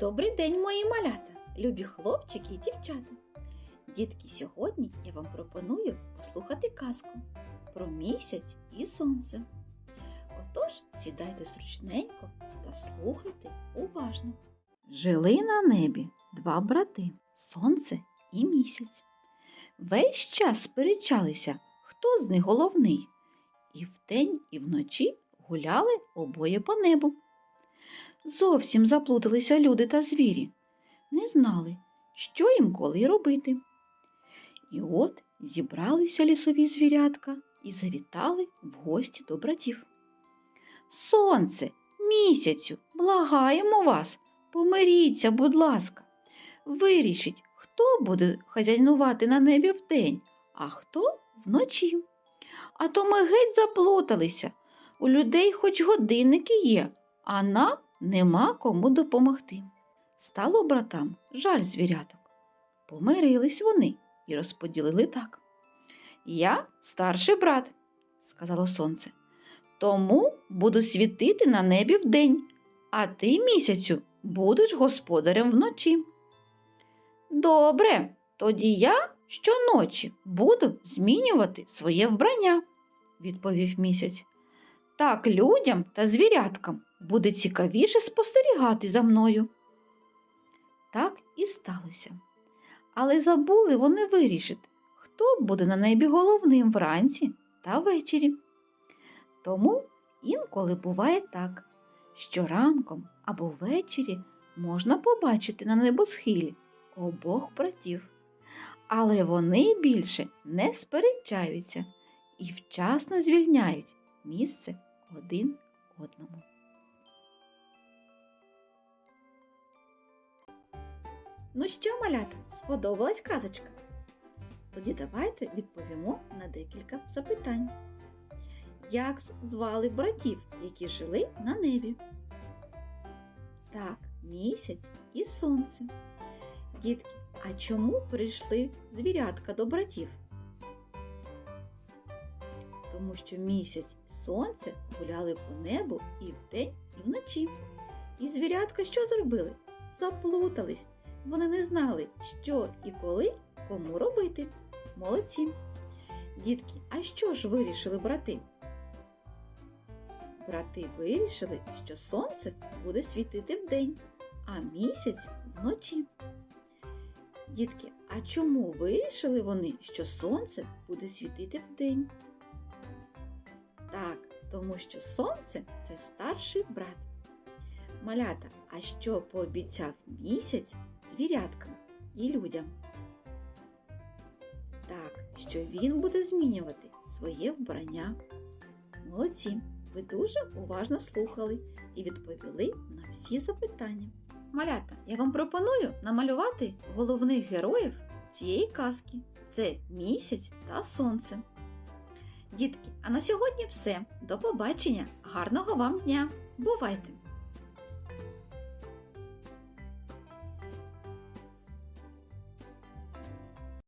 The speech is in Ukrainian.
Добрий день, мої малята, любі хлопчики і дівчата. Дітки, сьогодні я вам пропоную послухати казку про місяць і сонце. Отож, сідайте зручненько та слухайте уважно. Жили на небі два брати сонце і місяць. Весь час сперечалися, хто з них головний, і вдень, і вночі гуляли обоє по небу. Зовсім заплуталися люди та звірі, не знали, що їм коли робити. І от зібралися лісові звірятка і завітали в гості до братів. Сонце, місяцю, благаємо вас, помиріться, будь ласка. Вирішіть, хто буде хазяйнувати на небі вдень, а хто вночі. А то ми геть заплуталися. У людей хоч годинники є, а нам нема кому допомогти. Стало братам жаль звіряток. Помирились вони і розподілили так. Я старший брат, сказало сонце, тому буду світити на небі вдень, а ти місяцю будеш господарем вночі. Добре, тоді я щоночі буду змінювати своє вбрання, відповів місяць. Так людям та звіряткам буде цікавіше спостерігати за мною. Так і сталося. Але забули вони вирішити, хто буде на небі головним вранці та ввечері. Тому інколи буває так, що ранком або ввечері можна побачити на небосхилі обох братів. Але вони більше не сперечаються і вчасно звільняють місце один одному. Ну що, малята, сподобалась казочка? Тоді давайте відповімо на декілька запитань. Як звали братів, які жили на небі? Так, місяць і сонце. Дітки, а чому прийшли звірятка до братів? Тому що місяць і сонце гуляли по небу і вдень, і вночі. І звірятка що зробили? Заплутались. Вони не знали, що і коли кому робити. Молодці. Дітки, а що ж вирішили брати? Брати вирішили, що сонце буде світити вдень, а місяць вночі. Дітки, а чому вирішили вони, що сонце буде світити вдень? Так, тому що сонце це старший брат. Малята, а що пообіцяв місяць звіряткам і людям? Так, що він буде змінювати своє вбрання. Молодці, ви дуже уважно слухали і відповіли на всі запитання. Малята, я вам пропоную намалювати головних героїв цієї казки. Це місяць та сонце. Дітки, а на сьогодні все. До побачення! Гарного вам дня! Бувайте!